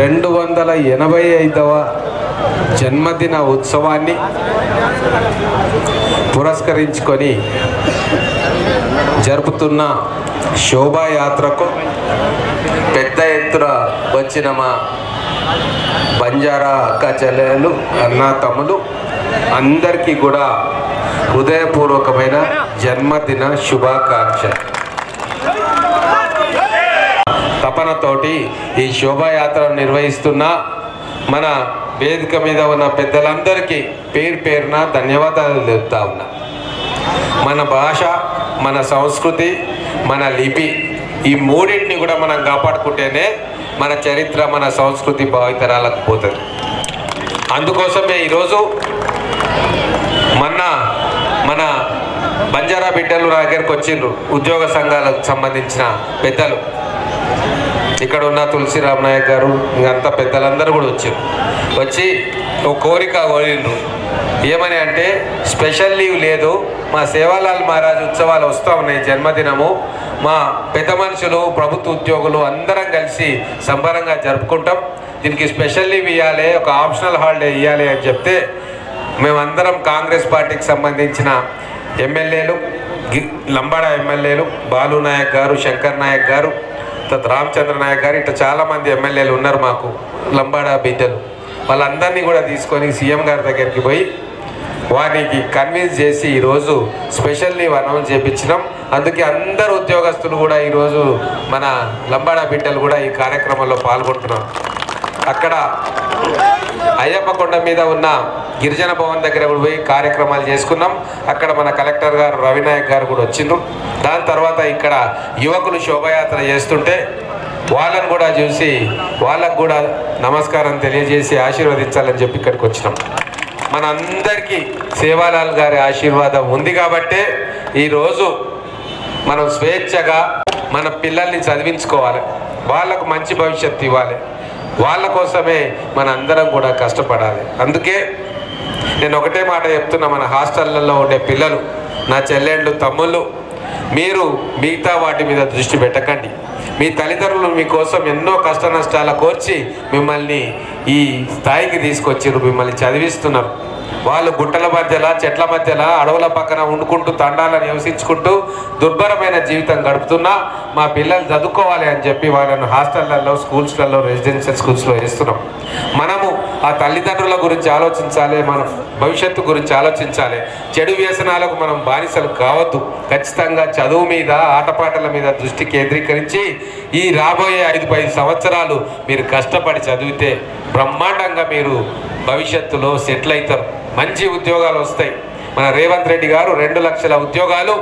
రెండు వందల ఎనభై ఐదవ జన్మదిన ఉత్సవాన్ని పురస్కరించుకొని జరుపుతున్న శోభాయాత్రకు పెద్ద ఎత్తున వచ్చిన మా బంజారా అక్క చెల్లెలు అన్న తమ్ములు అందరికీ కూడా హృదయపూర్వకమైన జన్మదిన శుభాకాంక్షలు. తపనతోటి ఈ శోభాయాత్రను నిర్వహిస్తున్న మన వేదిక మీద ఉన్న పెద్దలందరికీ పేరు పేరున ధన్యవాదాలు తెలుపుతా ఉన్నా. మన భాష మన సంస్కృతి మన లిపి ఈ మూడింటిని కూడా మనం కాపాడుకుంటేనే మన చరిత్ర మన సంస్కృతి భావితరాలకు పోతుంది. అందుకోసమే ఈరోజు మొన్న మన బంజారా బిడ్డలు నా దగ్గరకు వచ్చిండ్రు. ఉద్యోగ సంఘాలకు సంబంధించిన పెద్దలు. ఇక్కడ ఉన్న తులసిరామ్ నాయక్ గారు ఇంకంతా పెద్దలందరూ కూడా వచ్చారు. వచ్చి ఒక కోరిక కోరిండ్రు. ఏమని అంటే స్పెషల్ లీవ్ లేదు. మా సేవాలాల్ మహారాజ్ ఉత్సవాలు వస్తూ ఉన్నాయి జన్మదినము. మా పెద్ద మనుషులు ప్రభుత్వ ఉద్యోగులు అందరం కలిసి సంబరంగా జరుపుకుంటాం. దీనికి స్పెషల్ లీవ్ ఇవ్వాలి ఒక ఆప్షనల్ హాలిడే ఇవ్వాలి అని చెప్తే మేమందరం కాంగ్రెస్ పార్టీకి సంబంధించిన ఎమ్మెల్యేలు గి- లంబాడ ఎమ్మెల్యేలు బాలు నాయక్ గారు శంకర్ నాయక్ గారు రామచంద్ర నాయక్ గారు ఇట్లా చాలామంది ఎమ్మెల్యేలు ఉన్నారు మాకు లంబాడా బిడ్డలు. వాళ్ళందరినీ కూడా తీసుకొని సీఎం గారి దగ్గరికి పోయి వారికి కన్విన్స్ చేసి ఈరోజు స్పెషల్ లీవ్ అనౌన్స్ చేయించినాం అందుకే అందరు ఉద్యోగస్తులు కూడా ఈరోజు మన లంబాడా బిడ్డలు కూడా ఈ కార్యక్రమంలో పాల్గొంటున్నారు. అక్కడ అయ్యప్ప కొండ మీద ఉన్న గిరిజన భవన్ దగ్గర కూడా పోయి కార్యక్రమాలు చేసుకున్నాం. అక్కడ మన కలెక్టర్ గారు రవినాయక్ గారు కూడా వచ్చిండ్రు. దాని తర్వాత ఇక్కడ యువకులు శోభయాత్ర చేస్తుంటే వాళ్ళని కూడా చూసి వాళ్ళకు కూడా నమస్కారం తెలియజేసి ఆశీర్వదించాలని చెప్పి ఇక్కడికి వచ్చినాం. మన అందరికీ సేవాలాల్ గారి ఆశీర్వాదం ఉంది కాబట్టే ఈరోజు మనం స్వేచ్ఛగా మన పిల్లల్ని చదివించుకోవాలి. వాళ్ళకు మంచి భవిష్యత్తు ఇవ్వాలి. వాళ్ళ కోసమే మన అందరం కూడా కష్టపడాలి. అందుకే నేను ఒకటే మాట చెప్తున్నా మన హాస్టళ్ళలో ఉండే పిల్లలు నా చెల్లెళ్ళు తమ్ముళ్ళు మీరు మిగతా వాటి మీద దృష్టి పెట్టకండి. మీ తల్లిదండ్రులు మీకోసం ఎన్నో కష్ట నష్టాల కోర్చి మిమ్మల్ని ఈ స్థాయికి తీసుకొచ్చారు మిమ్మల్ని చదివిస్తున్నారు. వాళ్ళు గుట్టల మధ్యలో చెట్ల మధ్యలో అడవుల పక్కన వండుకుంటూ తండాలను నివసించుకుంటూ దుర్భరమైన జీవితం గడుపుతున్నా మా పిల్లలు చదువుకోవాలి అని చెప్పి వాళ్ళను హాస్టళ్ళలో స్కూల్స్లలో రెసిడెన్షియల్ స్కూల్స్లో వేస్తున్నాం. మనము ఆ తల్లిదండ్రుల గురించి ఆలోచించాలి మన భవిష్యత్తు గురించి ఆలోచించాలి. చెడు వ్యసనాలకు మనం బానిసలు కావద్దు. ఖచ్చితంగా చదువు మీద ఆటపాటల మీద దృష్టి కేంద్రీకరించి ఈ రాబోయే ఐదు పది సంవత్సరాలు మీరు కష్టపడి చదివితే బ్రహ్మాండంగా మీరు భవిష్యత్తులో సెటిల్ అవుతారు. మంచి ఉద్యోగాలు వస్తాయి. మన రేవంత్ రెడ్డి గారు రెండు లక్షల ఉద్యోగాలు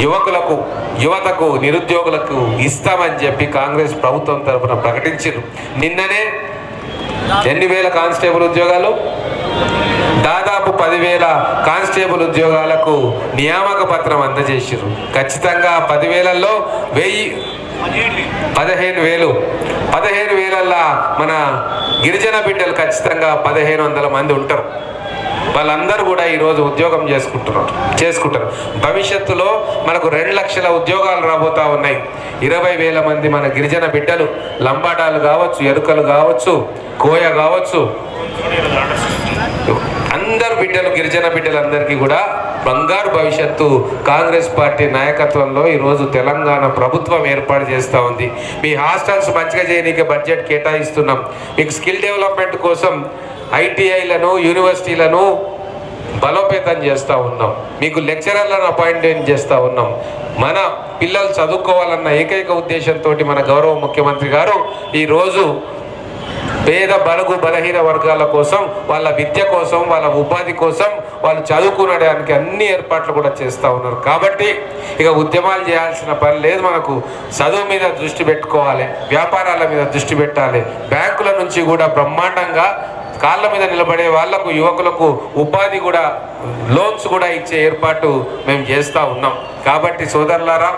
యువకులకు యువతకు నిరుద్యోగులకు ఇస్తామని చెప్పి కాంగ్రెస్ ప్రభుత్వం తరఫున ప్రకటించారు నిన్ననే ఎన్ని వేల కానిస్టేబుల్ ఉద్యోగాలు దాదాపు పదివేల కానిస్టేబుల్ ఉద్యోగాలకు నియామక పత్రం అందజేసారు ఖచ్చితంగా పదివేలలో వెయ్యి పదిహేను వేలు. పదిహేను వేలల్లా మన గిరిజన బిడ్డలు ఖచ్చితంగా పదిహేను వందల మంది ఉంటారు. వాళ్ళందరూ కూడా ఈరోజు ఉద్యోగం చేసుకుంటున్నారు. చేసుకుంటారు. భవిష్యత్తులో మనకు రెండు లక్షల ఉద్యోగాలు రాబోతా ఉన్నాయి. ఇరవై వేల మంది మన గిరిజన బిడ్డలు లంబాడాలు కావచ్చు ఎరుకలు కావచ్చు కోయ కావచ్చు అందరు బిడ్డలు గిరిజన బిడ్డలందరికీ కూడా బంగారు భవిష్యత్తు కాంగ్రెస్ పార్టీ నాయకత్వంలో ఈరోజు తెలంగాణ ప్రభుత్వం ఏర్పాటు చేస్తూ ఉంది. మీ హాస్టల్స్ మంచిగా చేయడానికి బడ్జెట్ కేటాయిస్తున్నాం. మీకు స్కిల్ డెవలప్మెంట్ కోసం ఐటీఐలను యూనివర్సిటీలను బలోపేతం చేస్తూ ఉన్నాం. మీకు లెక్చరర్లను అపాయింట్మెంట్ చేస్తూ ఉన్నాం. మన పిల్లలు చదువుకోవాలన్న ఏకైక ఉద్దేశంతో మన గౌరవ ముఖ్యమంత్రి గారు ఈరోజు పేద బలుగు బలహీన వర్గాల కోసం వాళ్ళ విద్య కోసం వాళ్ళ ఉపాధి కోసం వాళ్ళు చదువుకునడానికి అన్ని ఏర్పాట్లు కూడా చేస్తూ ఉన్నారు. కాబట్టి ఇక ఉద్యమాలు చేయాల్సిన పని లేదు. మనకు చదువు మీద దృష్టి పెట్టుకోవాలి వ్యాపారాల మీద దృష్టి పెట్టాలి. బ్యాంకుల నుంచి కూడా బ్రహ్మాండంగా కాళ్ళ మీద నిలబడే వాళ్ళకు యువకులకు ఉపాధి కూడా లోన్స్ కూడా ఇచ్చే ఏర్పాటు మేము చేస్తూ ఉన్నాం. కాబట్టి సోదరులారా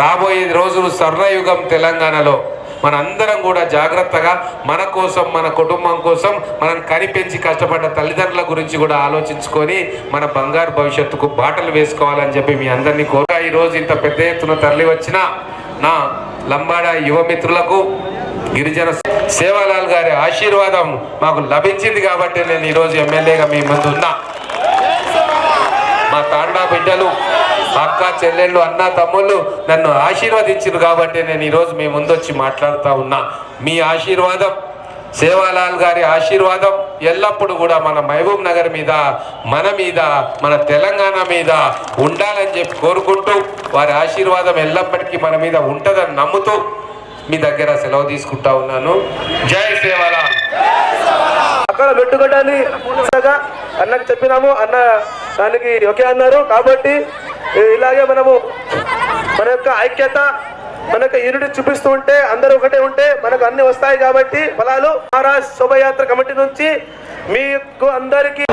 రాబోయే రోజులు స్వర్ణయుగం తెలంగాణలో మనందరం కూడా జాగ్రత్తగా మన కోసం మన కుటుంబం కోసం మనం కనిపెంచి కష్టపడ్డ తల్లిదండ్రుల గురించి కూడా ఆలోచించుకొని మన బంగారు భవిష్యత్తుకు బాటలు వేసుకోవాలని చెప్పి మీ అందరినీ కోరా ఈరోజు ఇంత పెద్ద ఎత్తున తరలి వచ్చిన నా లంబాడ యువమిత్రులకు గిరిజన సేవాలాల్ గారి ఆశీర్వాదం మాకు లభించింది కాబట్టి నేను ఈరోజు ఎమ్మెల్యేగా మీ ముందు ఉన్నా మా తాండా బిడ్డలు అక్క చెల్లెళ్ళు అన్న తమ్ముళ్ళు నన్ను ఆశీర్వదించారు కాబట్టి నేను ఈరోజు మీ ముందు వచ్చి మాట్లాడుతూ ఉన్నా. మీ ఆశీర్వాదం సేవాలాల్ గారి ఆశీర్వాదం ఎల్లప్పుడూ కూడా మన మహబూబ్ నగర్ మీద మన మీద మన తెలంగాణ మీద ఉండాలని చెప్పి కోరుకుంటూ వారి ఆశీర్వాదం ఎల్లప్పటికీ మన మీద ఉంటుందని నమ్ముతూ మీ దగ్గర సెలవు తీసుకుంటా ఉన్నాను. జై సేవాలాల్. అక్కడ పెట్టుకోవడాన్ని ముందుగా అన్నకి చెప్పినాము అన్న దానికి ఓకే అన్నారు కాబట్టి ఇలాగే మనము మన యొక్క ఐక్యత మన యొక్క యూనిటీ చూపిస్తూ ఉంటే అందరూ ఒకటే ఉంటే మనకు అన్ని వస్తాయి కాబట్టి ఫలాలు. మహారాజ్ శోభయాత్ర కమిటీ నుంచి మీకు అందరికీ